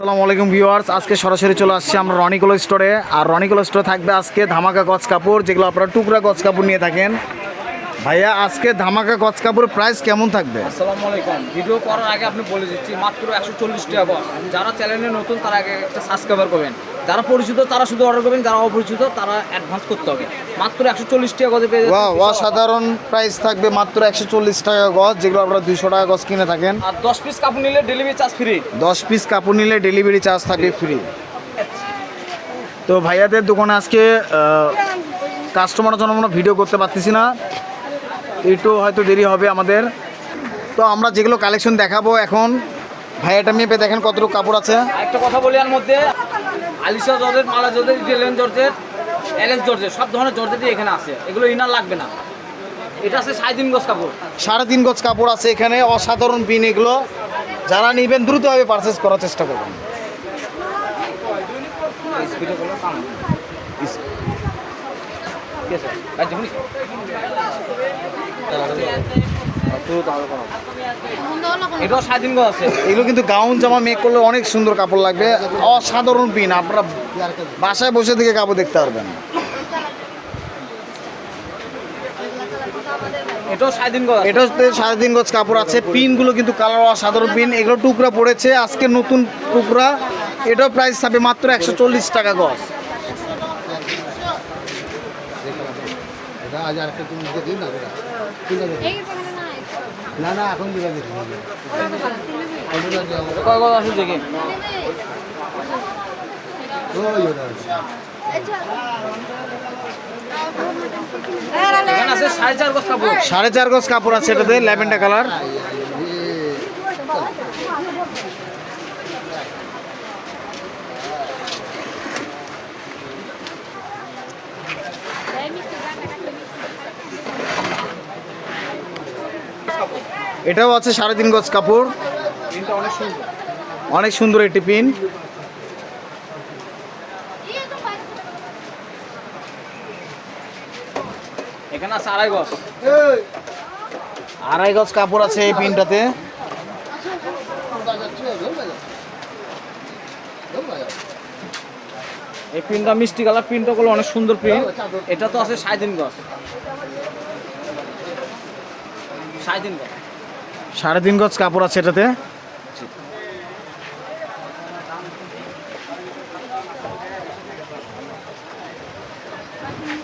আসসালামু আলাইকুম ভিউয়ার্স, আজকে সরাসরি চলে আসছি আমরা রনিকোলো স্টোরে আর রনিকোলো স্টোরে থাকবে আজকে ধামাকা গছ কাপড়, যেগুলো আপনারা টুকরা গছ কাপড় নিয়ে থাকেন। ভাইয়া আজকে ধামাকা গজ কাপড়ের প্রাইস কেমন থাকবে? আসসালামু আলাইকুম। ভিডিও করার আগে আপনি বলে দিচ্ছি মাত্র একশো চল্লিশ টাকা গজ। যারা চ্যানেলে নতুন তারা আগে একটা সাবস্ক্রাইবার করবেন। যারা পরিচিত তারা শুধু অর্ডার করবেন যারা অপরিচিত তারা অ্যাডভান্স করতে হবে। মাত্র একশো চল্লিশ টাকা গজে পেয়ে যাচ্ছেন। অসাধারণ প্রাইস থাকবে মাত্র একশো চল্লিশ টাকা গজ যেগুলো আপনারা দুইশো টাকা গজ কিনে থাকেন। আর দশ পিস কাপড় নিলে ডেলিভারি চার্জ ফ্রি দশ পিস কাপড় নিলে ডেলিভারি চার্জ থাকবে ফ্রি তো ভাইয়াদের দোকানে আজকে কাস্টমারের জন্য আমরা ভিডিও করতে পারতেছি না। একটু হয়তো দেরি হবে আমাদের। তো আমরা যেগুলো কালেকশন দেখাবো এখন ভাইয়াটা মেপে দেখেন কতটুকু কাপড় আছে। একটা কথা বলি আর মধ্যে আলিশা জর্জেট মালা georgette Italian georgette Alex georgette সব ধরনের জর্জেটই এখানে আছে। এগুলো ইনার লাগবে না। এটা আছে সাড়ে তিন গজ কাপড়। সাড়ে তিন গজ কাপড় আছে এখানে অসাধারণ পিন এগুলো। যারা নেবেন দ্রুতভাবে পারচেস করার চেষ্টা করবেন। ঠিক আছে এটাও গজ আছে এগুলো কিন্তু গাউন জামা মেক করলে অনেক সুন্দর কাপড় লাগবে অসাধারণ পিন আপনারা বাসায় বসে থেকে কাপড় দেখতে পারবেন এটাও সাড়ে তিন গজ এটা হচ্ছে গজ কাপড় আছে পিনগুলো কিন্তু কালার অসাধারণ পিন এগুলো টুকরা পড়েছে আজকে নতুন টুকরা এটাও প্রাইস থাকবে মাত্র একশো চল্লিশ টাকা গজ আজ আর তুমি দিন না না না। এখন দিবে কয় দেখে। ওই ওটা আছে। এখানে আছে সাড়ে চার গজ কাপড়। সাড়ে চার গজ কাপড় আছে এটাতে ল্যাভেন্ডার কালার। এটাও আছে সাড়ে তিন গজ কাপড় অনেক সুন্দর। সুন্দর একটি পিন এখানে আছে আড়াই গজ। আড়াই গজ কাপড় আছে এই পিনটাতে এই প্রিন্টটা মিষ্টি কালার প্রিন্টটা গুলো অনেক সুন্দর প্রিন্ট। এটা তো আছে সাড়ে তিন গজ। সাড়ে তিন গজ। সাড়ে তিন গজ কাপড় আছে এটাতে।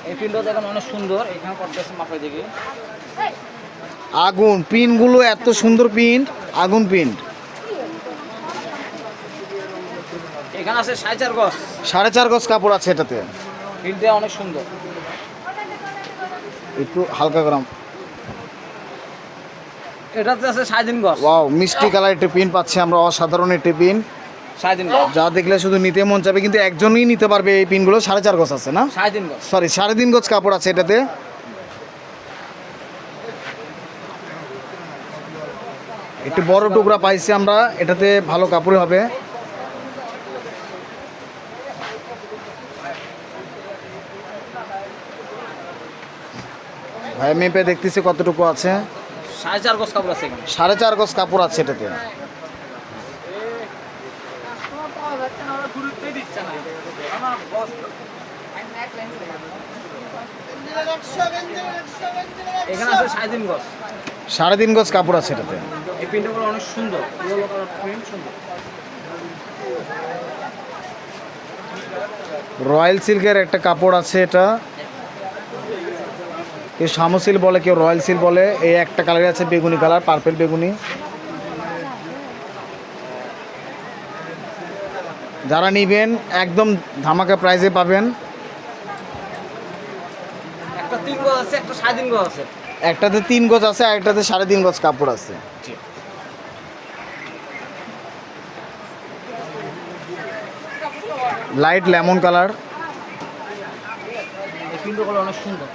এই প্রিন্টটা দেখেন অনেক সুন্দর এখানে করতেছে মাপে দেখি আগুন পিনগুলো এত সুন্দর প্রিন্ট আগুন প্রিন্ট এখানে আছে সাড়ে চার গজ। সাড়ে চার গজ কাপড় আছে এটাতে। প্রিন্টটা অনেক সুন্দর। একটু হালকা গরম। এটাতে আছে সাড়ে তিন গজ ওয়াও মিষ্টি কালার একটি পিন পাচ্ছি আমরা অসাধারণ একটি পিন। সাড়ে যা দেখলে শুধু নিতে মন চাবে কিন্তু একজনই নিতে পারবে এই পিনগুলো সাড়ে চার গজ আছে না? গজ সরি সাড়ে তিন গজ কাপড় আছে এটাতে। একটু বড় টুকরা পাইছি আমরা এটাতে ভালো কাপড় হবে। ভাই মেপে দেখতেছি কতটুকু আছে। সাড়ে চার গজ কাপড় আছে এখানে। সাড়ে চার গজ কাপড় আছে এটাতে। এখানে আছে সাড়ে তিন গজ। সাড়ে তিন গজ কাপড় আছে এটাতে। এই প্রিন্টগুলো অনেক সুন্দর। প্রিন্ট সুন্দর। রয়্যাল সিল্কের একটা কাপড় আছে এটা। কেউ শামসিল বলে কেউ রয়্যাল সিল বলে এই একটা কালার আছে বেগুনি কালার পার্পেল বেগুনি। যারা নিবেন একদম ধামাকা প্রাইজে পাবেন। একটাতে তিন গজ আছে আর একটাতে সাড়ে তিন গজ কাপড় আছে। লাইট লেমন কালার অনেক সুন্দর।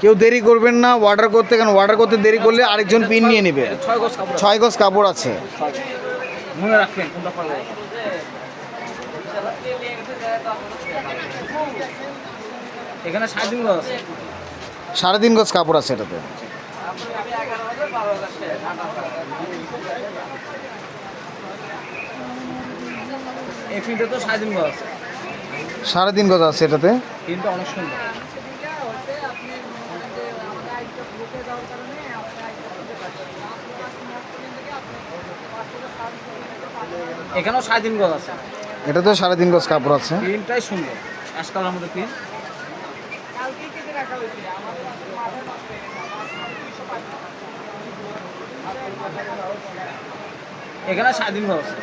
কেউ দেরি করবেন না অর্ডার করতে কারণ অর্ডার করতে দেরি করলে আরেকজন পিন নিয়ে নেবে। ছয় গজ কাপড় আছে। মনে রাখবেন কোনটা এখানে সাড়ে তিন গজ সাড়ে তিন গজ কাপড় আছে এটাতে। সাড়ে তিন গজ আছে। এটাতে। প্রিন্টটা অনেক সুন্দর। এখানেও সাড়ে তিন গজ আছে। এটাতেও সাড়ে তিন গজ কাপড় আছে। প্রিন্টটাই সুন্দর। অ্যাশ কালার মধ্যে প্রিন্ট। এখানে সাড়ে তিন গজ আছে।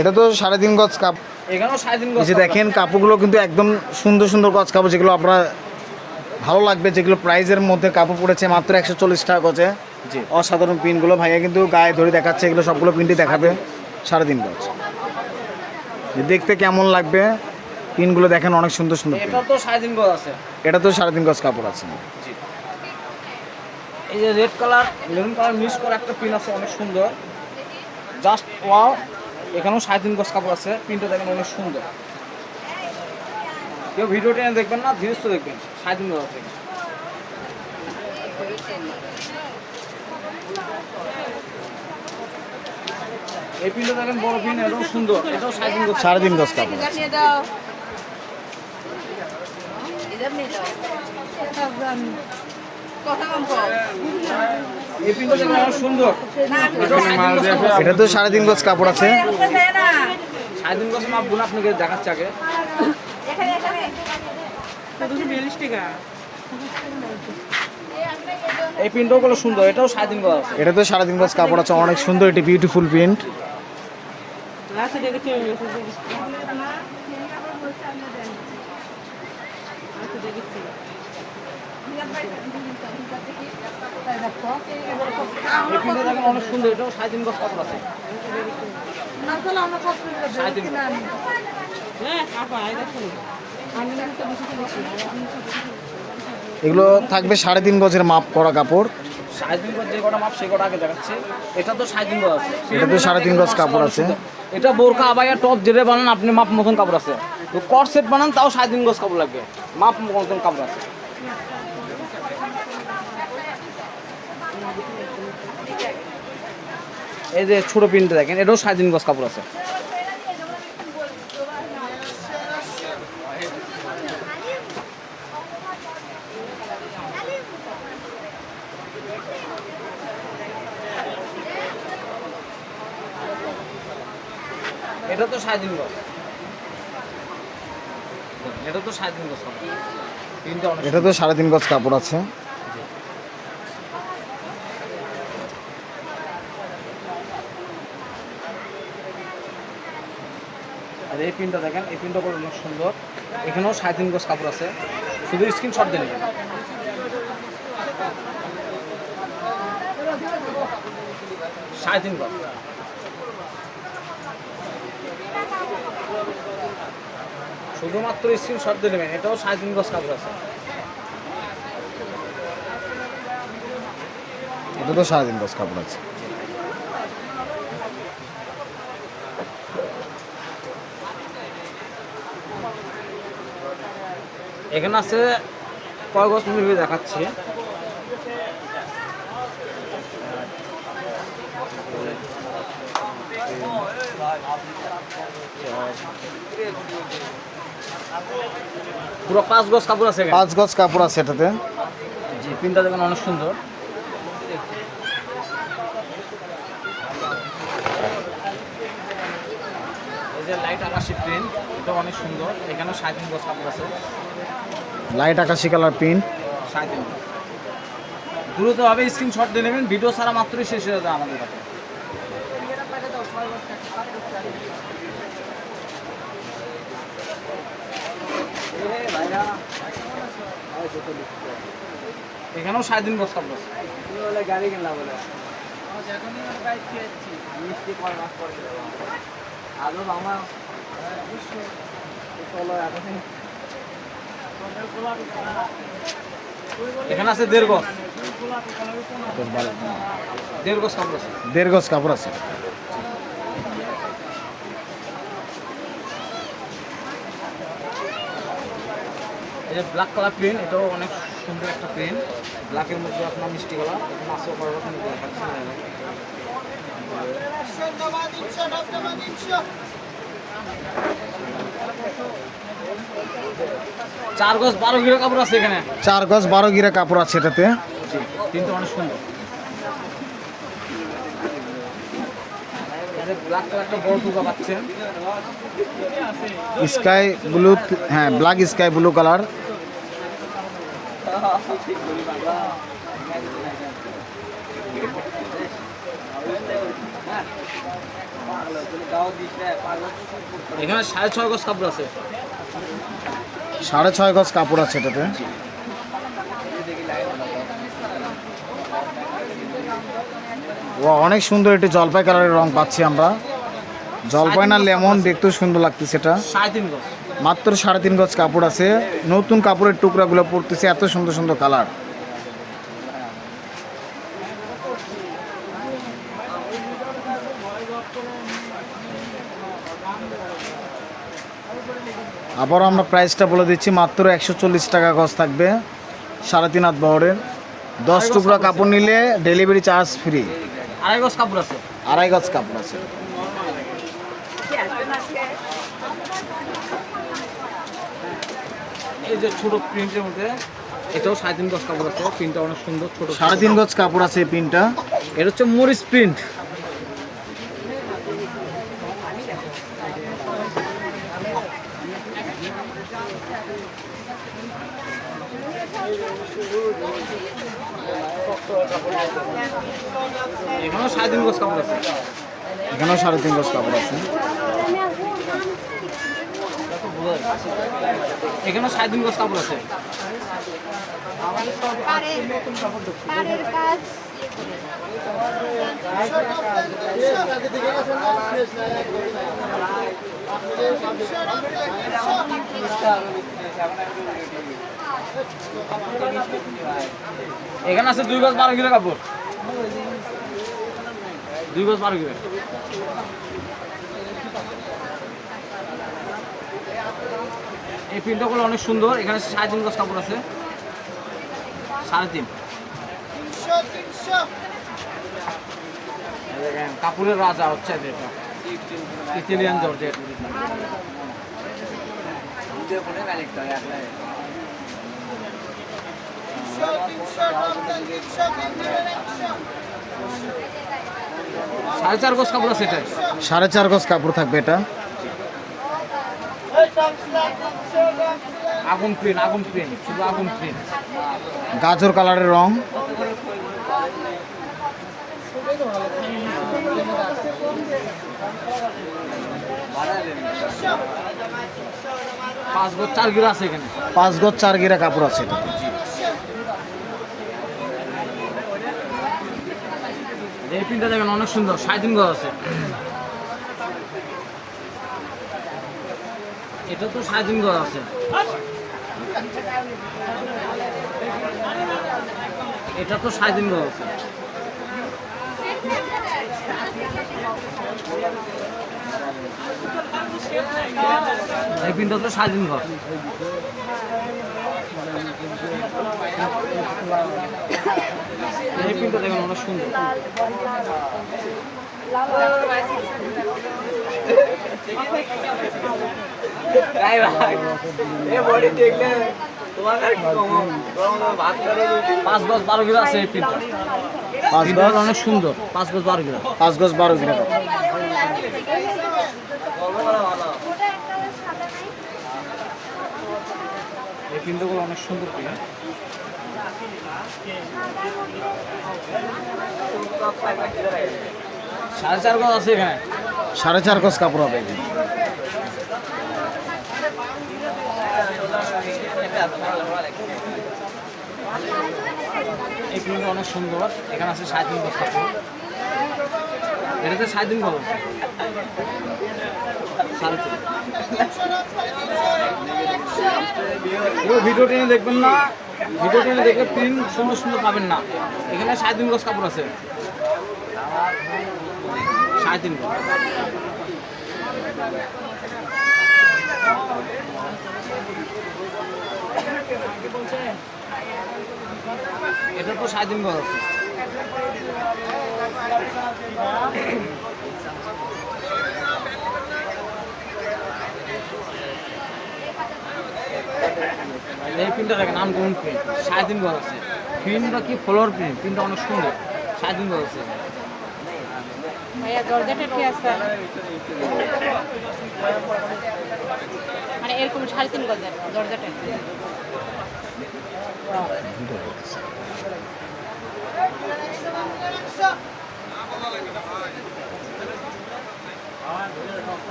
এটা তো সাড়ে তিন গজ কাপ এখানেও সাড়ে তিন গজ যে দেখেন কাপড়গুলো কিন্তু একদম সুন্দর সুন্দর গজ কাপড় যেগুলো আপনার ভালো লাগবে যেগুলো প্রাইজের মধ্যে কাপড় পড়েছে মাত্র একশো চল্লিশ টাকা গজে। জি। অসাধারণ পিনগুলো ভাইয়া কিন্তু গায়ে ধরে দেখাচ্ছে এগুলো সবগুলো পিনটি দেখাবে। সাড়ে তিন গজ দেখতে কেমন লাগবে পিনগুলো দেখেন অনেক সুন্দর সুন্দর এটা তো সাড়ে তিন গজ আছে। এটা তো সাড়ে তিন গজ কাপড় আছে। এই যে red colour maroon colour mix করা একটা পিন আছে অনেক সুন্দর। জাস্ট ওয়াও এখানেও সাড়ে তিন গজ কাপড় আছে পিনটা দেখেন অনেক সুন্দর। কেউ ভিডিও টেনে দেখবেন না জিনিস তো দেখবেন সাড়ে তিন গজ আছে। এই পিনটা দেখেন বড় পিন এটাও সুন্দর এটাও সাড়ে তিন গজ কাপড়। এটা তো সাড়ে তিন গজ কাপড় আছে। সাড়ে তিন গজ মাপ বোন আপনাকে দেখাচ্ছে আগে। এখানে এখানে। এই প্রিন্টটাও গুলো সুন্দর এটাও সাড়ে তিন গজ এটা তো সাড়ে তিন গজ কাপড় আছে অনেক সুন্দর এটি বিউটিফুল প্রিন্ট অনেক সুন্দর এটাও সাড়ে তিন আছে। এগুলো থাকবে সাড়ে তিন গজের মাপ করা কাপড়। সাড়ে তিন গজ যে কটা মাপ সে কটা আগে দেখাচ্ছে। এটা তো সাড়ে তিন গজ। আছে এটা তো সাড়ে তিন গজ কাপড় আছে। এটা বোরখা আবাইয়া টপ যেটা বানান, আপনি মাপ মতন কাপড় আছে। তো কট সেট বানান, তাও সাড়ে তিন গজ কাপড় লাগবে। মাপ মতন কাপড় আছে। এই যে ছোটো প্রিন্টটা দেখেন, এটাও সাড়ে তিন গজ কাপড় আছে। এটা তো সাড়ে তিন গজ এটা তো সাড়ে তিন কাপড় এটা তো সাড়ে তিন গজ কাপড় আছে। আর এই প্রিন্টটা দেখেন এই প্রিন্টটা করে অনেক সুন্দর। এখানেও সাড়ে তিন গজ কাপড় আছে। শুধু স্ক্রিনশট দিয়ে নেবেন। সাড়ে তিন গজ। শুধুমাত্র স্ক্রিনশট দিয়ে নেবেন এটাও সাড়ে তিন গজ কাপড় আছে। এটা তো সাড়ে তিন গজ কাপড় আছে। এখানে আছে কয় গজ মুভি দেখাচ্ছি। পুরো পাঁচ গজ কাপড় আছে। পাঁচ গজ কাপড় আছে এটাতে। জি দেখুন অনেক সুন্দর। এই যে লাইট আকাশি প্রিন্ট এটা অনেক সুন্দর। এখানেও সাড়ে তিন গজ কাপড় আছে। লাইট আকাশি কালার প্রিন্ট সাড়ে তিন। দ্রুতভাবে স্ক্রিনশট দিয়ে নেবেন। ভিডিও ছাড়া মাত্রই শেষ হয়ে যাবে আমাদের কাছে। এখানেও সাড়ে তিন কাপড় আছে গাড়ি কিনলাম বলে মিষ্টি এখানে আছে দেড় গজ। দেড় গজ কাপড় আছে। দেড় গজ কাপড় আছে। এই যে ব্ল্যাক কালার প্লেন এটাও অনেক সুন্দর একটা প্লেন ব্ল্যাকের মধ্যে আপনার মিষ্টি কালার মাছও করার কোনো চার গজ বারো গিরা কাপড় আছে এখানে। চার গজ বারো গিরা কাপড় আছে এটাতে। কিন্তু অনেক সুন্দর ব্ল্যাক কালার একটা বড় টুকা পাচ্ছেন স্কাই ব্লু হ্যাঁ ব্ল্যাক স্কাই ব্লু কালার। এখানে সাড়ে ছয় গজ কাপড় আছে। সাড়ে ছয় গজ কাপড় আছে এটাতে। ও অনেক সুন্দর একটি জলপাই কালারের রং পাচ্ছি আমরা। জলপাই না লেমন দেখতেও সুন্দর লাগতেছে এটা। মাত্র সাড়ে তিন গজ কাপড় আছে। নতুন কাপড়ের টুকরাগুলো পড়তেছে এত সুন্দর সুন্দর কালার। আবার আমরা প্রাইসটা বলে দিচ্ছি মাত্র একশো চল্লিশ টাকা গজ থাকবে সাড়ে তিন হাত বহরের। দশ টুকরা কাপড় নিলে ডেলিভারি চার্জ ফ্রি। আড়াই গজ কাপড় আছে। আড়াই গজ কাপড় আছে। এই যে ছোট প্রিন্টের মধ্যে এটাও সাড়ে তিন গজ কাপড় আছে। প্রিন্টটা অনেক সুন্দর ছোট সাড়ে তিন গজ কাপড় আছে এই পিনটা এটা হচ্ছে মরিস প্রিন্ট এখানেও সাড়ে তিন গজ কাপড় আছে এখানেও সাড়ে তিন গজ কাপড় আছে। এখানেও সাড়ে তিন গজ কাপড় আছে। এখানে আছে দুই গজ বারো কিলো কাপড়। দুই গজ বারো কিলো এই প্রিন্টগুলো অনেক সুন্দর এখানে সাড়ে তিন গজ কাপড় আছে সাড়ে তিন কাপড়ের রাজা হচ্ছে ইতালিয়ান জর্জেট সাড়ে চার গজ কাপড় আছে এটাই সাড়ে চার গজ কাপড় থাকবে এটা। আগুন প্রিন্ট আগুন প্রিন্ট শুধু আগুন প্রিন্ট। গাজর কালারের রং। পাঁচ গজ চার গিরা আছে এখানে। পাঁচ গজ চার গিরা কাপড় আছে এটা। এই প্রিন্টটা দেখেন অনেক সুন্দর, সাড়ে গজ আছে। এটা তো সাড়ে গজ আছে। এটা তো সাড়ে গজ আছে। এই প্রিন্টটা তো সাড়ে গজ। এই দেখেন অনেক সুন্দর পাঁচ গজ বারো কিলো আছে এই প্রিন্টটা পাঁচ গজ অনেক সুন্দর পাঁচ গজ বারো কিলো পাঁচ গজ বারো নাই এই অনেক সুন্দর প্রিন্ট সাড়ে চার গজ আছে এখানে। সাড়ে চার গজ কাপড় হবে এখানে। অনেক সুন্দর। এখানে আছে সাড়ে তিন গজ কাপড়। এটাতে সাড়ে তিন গজ সাড়ে তিন। এবার ভিডিও টেনে দেখবেন না। ভিডিও টেনে দেখলে প্রিন্ট সুন্দর সুন্দর পাবেন না। এখানে সাড়ে তিন গজ কাপড় আছে। সাড়ে তিন গজ। এটা তো সাড়ে তিন আছে। এই প্রিন্টটা দেখেন আনকমন প্রিন্ট সাড়ে তিন গজ আছে। প্রিন্টটা কি ফ্লোর প্রিন্ট প্রিন্টটা অনেক সুন্দর। সাড়ে তিন গজ আছে। ভাইয়া দরজাটা কি আছে? মানে এরকম সাড়ে তিন গজের দরজাটা।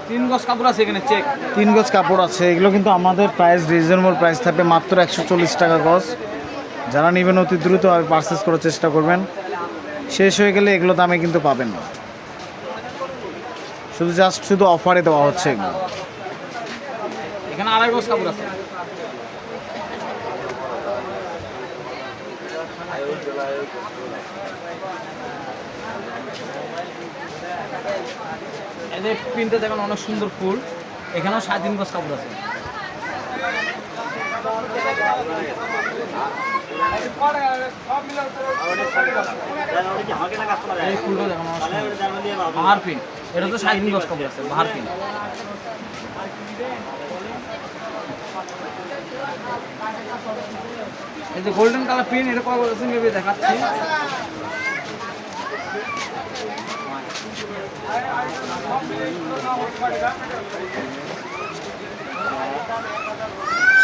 তিন গজ কাপড় আছে এখানে চেক তিন গজ কাপড় আছে এগুলো কিন্তু আমাদের প্রাইস রিজনেবল প্রাইস থাকবে মাত্র একশো চল্লিশ টাকা গজ। যারা নেবেন অতি দ্রুত পারচেস করার চেষ্টা করবেন। শেষ হয়ে গেলে এগুলো দামে কিন্তু পাবেন না। শুধু জাস্ট শুধু অফারে দেওয়া হচ্ছে এগুলো। এখানে আড়াই গজ কাপড় আছে। এদের প্রিন্টটা দেখুন অনেক সুন্দর ফুল। এখানেও তিন গজ কাপড় আছে। এই ফুলটা এটা আছে গোল্ডেন কালার প্রিন্ট এটা ভেবে দেখাচ্ছি।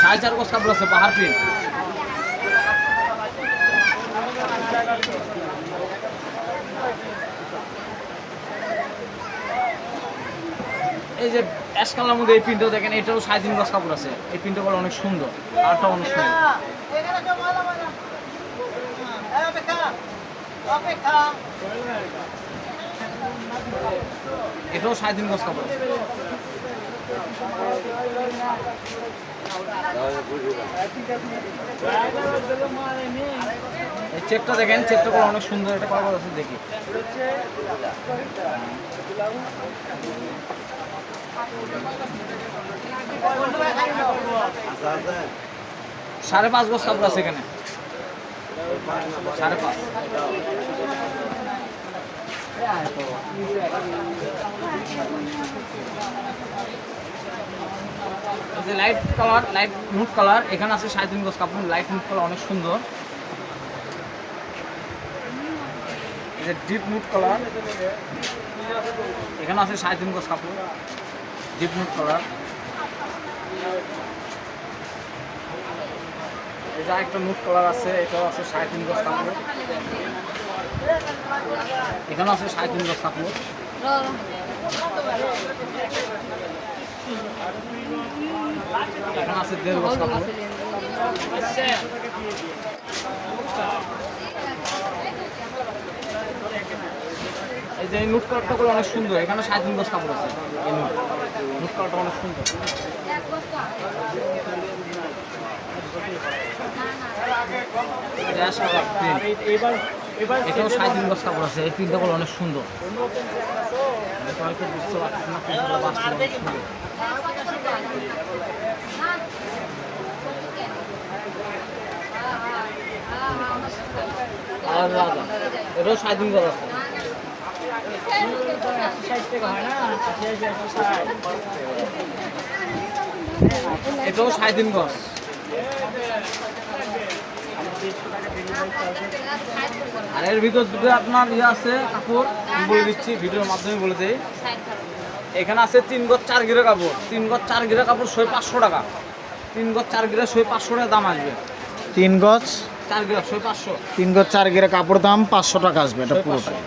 সাড়ে চার গজ কাপড় আছে বাহার প্রিন্ট এই যে অ্যাশ মধ্যে এই প্রিন্টও দেখেন এটাও সাড়ে তিন গজ কাপড় আছে। এই প্রিন্টটা বলে অনেক সুন্দর, কালারটা অনেক সুন্দর। এটাও সাড়ে তিন গজ কাপড় এই চেকটা দেখেন, চেকটা করে অনেক সুন্দর একটা কাগজ আছে দেখি। সাড়ে পাঁচ গজ কাপড় আছে এখানে। সাড়ে পাঁচ। যে লাইট কালার লাইট নুট কালার এখানে আছে সাড়ে তিন গজ কাপড় লাইট নুট কালার অনেক সুন্দর। যে ডিপ নুট কালার এখানে আছে সাড়ে তিন গজ কাপড় ডিপ নুট কালার যে একটা নুট কালার আছে, এটাও আছে সাড়ে তিন গজ কাপড়। এখানে আছে সাড়ে তিন গজ কাপড় এখানে আছে দেড় গজ কাপড় এই যে নুট কালারটা করে অনেক সুন্দর, এখানে সাড়ে তিন গজ কাপড় আছে। এই নুট নুট কালারটা অনেক সুন্দর। print। এটাও সাড়ে তিন গজ কাপড় আছে। এই প্রিন্টটা গুলো অনেক সুন্দর। বুঝতে পারছি না আর রাজা এটাও সাড়ে তিন গজ আছে। এটাও সাড়ে তিন গজ আর এর ভিতর দুটো আপনার ইয়ে আছে কাপড়। আমি বলে দিচ্ছি ভিডিওর মাধ্যমে বলে দিই। এখানে আছে তিন গজ চার গিরে কাপড়। তিন গজ চার গিরে কাপড় শোয় পাঁচশো টাকা। তিন গজ চার গিরে শোয় পাঁচশো টাকা দাম আসবে। তিন গজ? চার গিরা শোয় পাঁচশো। তিন গজ চার গেরে কাপড় দাম পাঁচশো টাকা আসবে এটা পুরোটাই।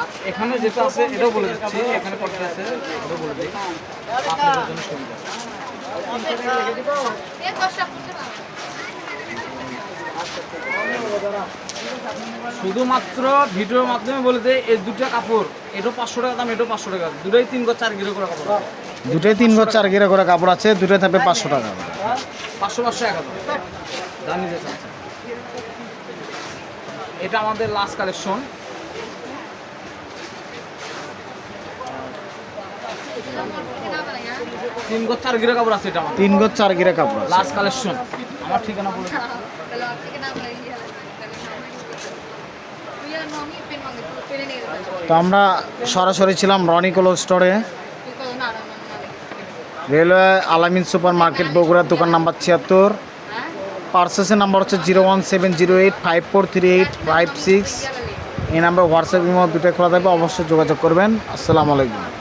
আর এখানে যেটা আছে এটাও বলে দিচ্ছি এখানে কত আছে এটাও বলে দিই। আপনাদের জন্য সুবিধা। শুধুমাত্র ভিডিওর মাধ্যমে বলে দেয় এই দুটো কাপড় এটাও পাঁচশো টাকা দাম এটাও পাঁচশো টাকা। দুটোই তিন গজ চার গিরো করে কাপড় দুটোই তিন গজ চার গেরে করে কাপড় আছে দুটোই থাকবে পাঁচশো টাকা। পাঁচশো পাঁচশো এক হাজার। দাম নিতে এটা আমাদের লাস্ট কালেকশন তিন গজ চার গিরো কাপড় আছে এটা তিন গজ চার গেরে কাপড় লাস্ট কালেকশন আমার ঠিকানা বলে যেতে তো আমরা সরাসরি ছিলাম রনি কোলো স্টোরে। রেলওয়ে আলামিন সুপার মার্কেট বগুড়ার দোকান নাম্বার ছিয়াত্তর। হ্যাঁ? পার্সেসের নাম্বার হচ্ছে zero one seven zero eight five four three eight five six. এই নাম্বার হোয়াটসঅ্যাপ ইমো দুটোই খোলা থাকবে অবশ্যই যোগাযোগ করবেন। আসসালামু আলাইকুম।